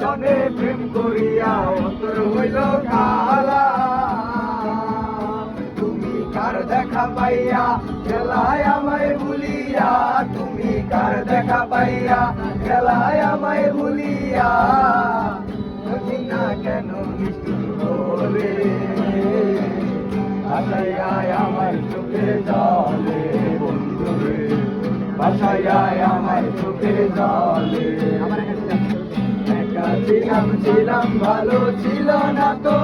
সনে প্রেম করিয়া অন্তর হইল কালা তুমি কার দেখা পাইয়া, খেলায় আমায় ভুলিয়া, তুমি কার দেখা পাইয়া, খেলায় আমায় ভুলিয়া। না কেন বলে? আমার চোখে জলে বন্ধুরে। বাসায় আমার চোখে জলে। ছিলাম ছিলাম ভালো ছিল না তো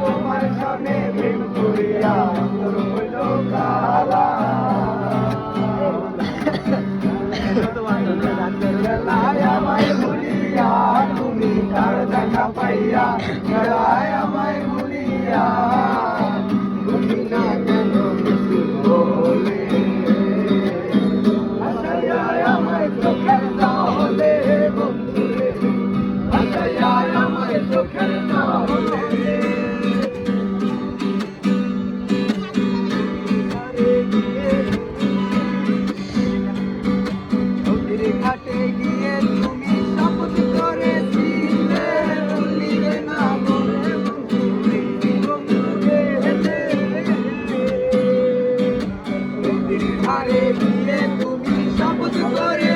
তোমার সামনে প্রেম করিয়া তুমি কার দেখা পাইয়া ধারে গিয়ে তুমি শপথ করেছিলে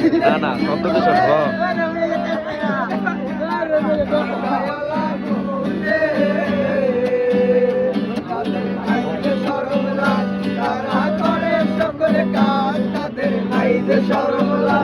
গান না না শব্দ হ সরমলা